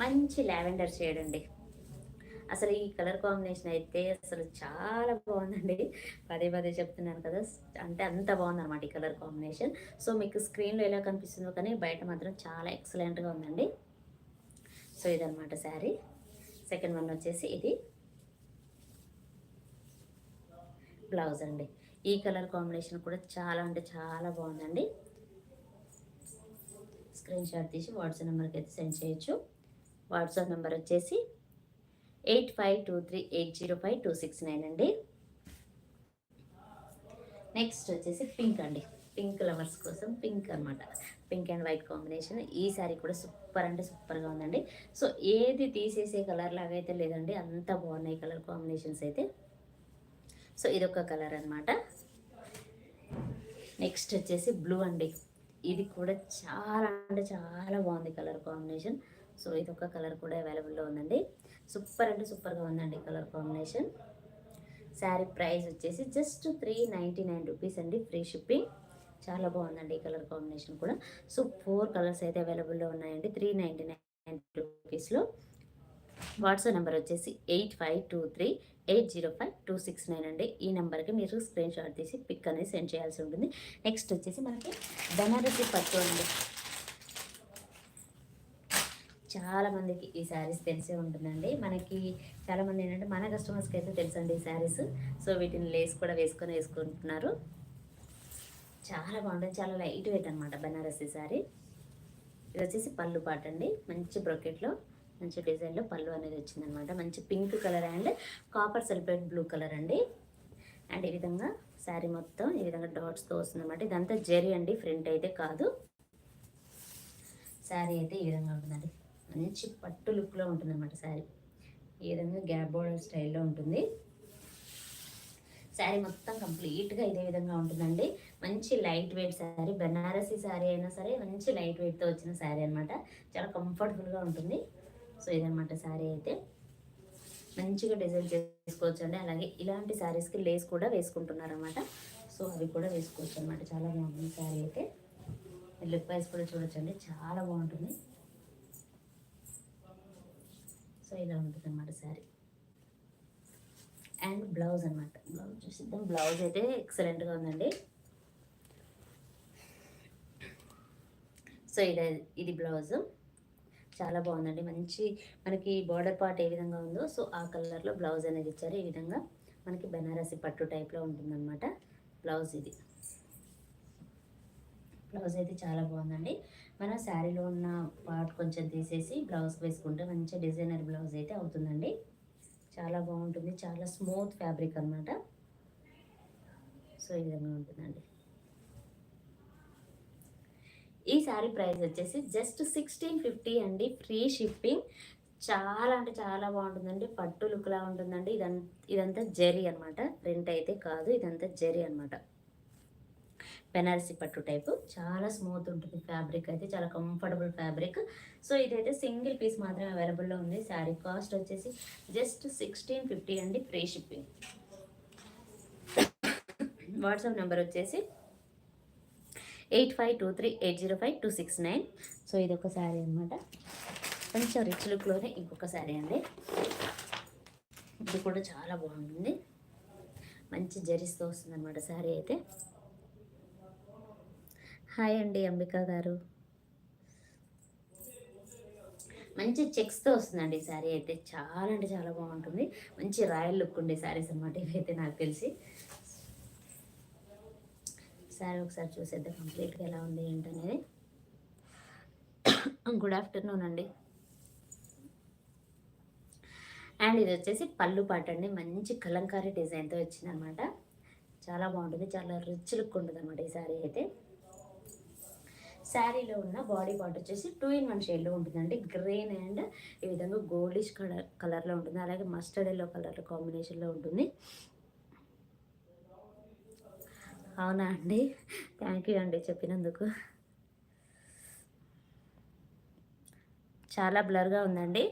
మంచి lavender shade అండి. అసలు ఈ కలర్ కాంబినేషన్ అయితే అసలు చాలా బాగుందండి. పదే పదే చెప్తున్నాను కదా అంటే అంత బాగుందన్నమాట ఈ కలర్ కాంబినేషన్. సో మీకు స్క్రీన్లో ఎలా కనిపిస్తుందో కానీ బయట మాత్రం చాలా ఎక్సలెంట్గా ఉందండి. సో ఇదనమాట శారీ. సెకండ్ వన్ వచ్చేసి ఇది. బ్లౌజ్ అండి. ఈ కలర్ కాంబినేషన్ కూడా చాలా అంటే చాలా బాగుందండి. స్క్రీన్ షాట్ తీసి వాట్సాప్ నెంబర్కి అయితే సెండ్ చేయొచ్చు. వాట్సాప్ నెంబర్ వచ్చేసి eight five two three eight zero five two six nine అండి. నెక్స్ట్ వచ్చేసి పింక్ అండి. పింక్ లవర్స్ కోసం పింక్ అనమాట పింక్ అండ్ వైట్ కాంబినేషన్. ఈ శారీ కూడా సూపర్ అంటే సూపర్గా ఉందండి. సో ఏది తీసేసే కలర్ లాగా అయితే లేదండి. అంత బాగున్నాయి కలర్ కాంబినేషన్స్ అయితే. సో ఇదొక కలర్ అనమాట నెక్స్ట్ వచ్చేసి బ్లూ అండి. ఇది కూడా చాలా అంటే చాలా బాగుంది కలర్ కాంబినేషన్. సో ఇది ఒక కలర్ కూడా అవైలబుల్లో ఉందండి. సూపర్ అంటే సూపర్గా ఉందండి కలర్ కాంబినేషన్. శారీ ప్రైస్ వచ్చేసి just three ninety nine rupees అండి ఫ్రీ షిప్పింగ్. చాలా బాగుందండి ఈ కలర్ కాంబినేషన్ కూడా. సో ఫోర్ కలర్స్ అయితే అవైలబుల్లో ఉన్నాయండి త్రీ నైంటీ నైన్ రూపీస్లో. వాట్సాప్ నెంబర్ వచ్చేసి eight five two three eight zero five two six nine అండి. ఈ నెంబర్కి మీరు స్క్రీన్ షాట్ తీసి పిక్ అనేది సెండ్ చేయాల్సి ఉంటుంది. నెక్స్ట్ వచ్చేసి మనకి బెనారసి పట్టు అండి. చాలా మందికి ఈ శారీస్ తెలిసే ఉంటుందండి. మనకి చాలా మంది ఏంటంటే మన కస్టమర్స్కి అయితే తెలుసండి ఈ శారీస్. సో వీటిని లేస్ కూడా వేసుకొని వేసుకుంటున్నారు. చాలా బాగుంటుంది చాలా లైట్ వెయిట్ అనమాట బనారసి శారీ. ఇది వచ్చేసి పళ్ళు పాట అండి. మంచి బ్రొకెట్లో మంచి డిజైన్లో పళ్ళు అనేది వచ్చిందనమాట మంచి pink colour and copper celebrate blue colour అండి. అండ్ ఈ విధంగా శారీ మొత్తం ఈ విధంగా డాట్స్తో వస్తుందన్నమాట. ఇదంతా జెరీ అండి. ఫ్రంట్ అయితే కాదు. శారీ అయితే ఈ విధంగా ఉంటుందండి. మంచి పట్టు లుక్లో ఉంటుంది అనమాట శారీ. ఈ విధంగా గ్యాప్ బోర్డర్ స్టైల్లో ఉంటుంది. శారీ మొత్తం కంప్లీట్గా ఇదే విధంగా ఉంటుందండి. మంచి లైట్ వెయిట్ శారీ బెనారసీ శారీ అయినా సరే మంచి లైట్ వెయిట్తో వచ్చిన శారీ అనమాట చాలా కంఫర్టబుల్గా ఉంటుంది. సో ఇదనమాట శారీ అయితే. మంచిగా డిజైన్ చేసుకోవచ్చు అండి అలాగే ఇలాంటి శారీస్కి లేస్ కూడా వేసుకుంటున్నారు అనమాట సో అవి కూడా వేసుకోవచ్చు అనమాట చాలా బాగుంటుంది శారీ అయితే. లుక్ వైజ్ కూడా చూడొచ్చండి. చాలా బాగుంటుంది. సో ఇలా ఉంటుంది అనమాట శారీ. అండ్ బ్లౌజ్ అనమాట బ్లౌజ్ చూసిద్దాం. బ్లౌజ్ అయితే ఎక్సలెంట్గా ఉందండి. సో ఇది ఇది బ్లౌజ్ చాలా బాగుందండి. మంచి మనకి బార్డర్ పార్ట్ ఏ విధంగా ఉందో సో ఆ కలర్లో బ్లౌజ్ అనేది ఇచ్చారు. ఈ విధంగా మనకి బెనారసి పట్టు టైప్లో ఉంటుందన్నమాట. బ్లౌజ్ ఇది. బ్లౌజ్ అయితే చాలా బాగుందండి. మన శారీలో ఉన్న పార్ట్ కొంచెం తీసేసి బ్లౌజ్ వేసుకుంటే మంచి డిజైనర్ బ్లౌజ్ అయితే అవుతుందండి. చాలా బాగుంటుంది. చాలా స్మూత్ ఫ్యాబ్రిక్ అనమాట సో ఈ విధంగా ఉంటుందండి. ఈ శారీ ప్రైస్ వచ్చేసి జస్ట్ సిక్స్టీన్ ఫిఫ్టీ అండి. Free shipping. చాలా అంటే చాలా బాగుంటుందండి. పట్టు లుక్లా ఉంటుందండి. ఇదంతా ఇదంతా జెరీ అనమాట ప్రింట్ అయితే కాదు. ఇదంతా జెరీ అనమాట బెనారసి పట్టు టైపు. చాలా స్మూత్ ఉంటుంది ఫ్యాబ్రిక్ అయితే చాలా కంఫర్టబుల్ ఫ్యాబ్రిక్. సో ఇదైతే సింగిల్ పీస్ మాత్రమే అవైలబుల్లో ఉంది. శారీ కాస్ట్ వచ్చేసి జస్ట్ సిక్స్టీన్ ఫిఫ్టీ అండి ఫ్రీ షిప్పింగ్. వాట్సాప్ నెంబర్ వచ్చేసి eight five two three eight zero five two six nine. So ఇది ఒక శారీ అనమాట కొంచెం రిచ్ లుక్లోనే ఇంకొక శారీ అండి. ఇది కూడా చాలా బాగుంటుంది. మంచి జరిస్తూ వస్తుంది అనమాట శారీ అయితే. హాయ్ అండి అంబిక గారు. మంచి చెక్స్తో వస్తుందండి ఈ శారీ అయితే. చాలా అంటే చాలా బాగుంటుంది. మంచి రాయల్ లుక్ ఉండే శారీస్ అనమాట ఇవైతే నాకు తెలిసి. శారీ ఒకసారి చూసేద్దాం కంప్లీట్గా ఎలా ఉంది ఏంటనేది. గుడ్ ఆఫ్టర్నూన్ అండి. అండ్ ఇది వచ్చేసి పళ్ళు పాట అండి. మంచి కలంకారీ డిజైన్తో వచ్చిందనమాట చాలా బాగుంటుంది. చాలా రిచ్ లుక్ ఉంటుంది అనమాట ఈ శారీ అయితే. శారీలో ఉన్న బాడీ పార్ట్ వచ్చేసి టూ ఇన్ వన్ షేడ్లో ఉంటుందండి. గ్రీన్ అండ్ ఈ విధంగా గోల్డిష్ కలర్ కలర్లో ఉంటుంది. అలాగే మస్టర్డ్ ఎల్లో కలర్ కాంబినేషన్లో ఉంటుంది. అవునా అండి? థ్యాంక్ యూ అండి చెప్పినందుకు. చాలా బ్లర్గా ఉందండి.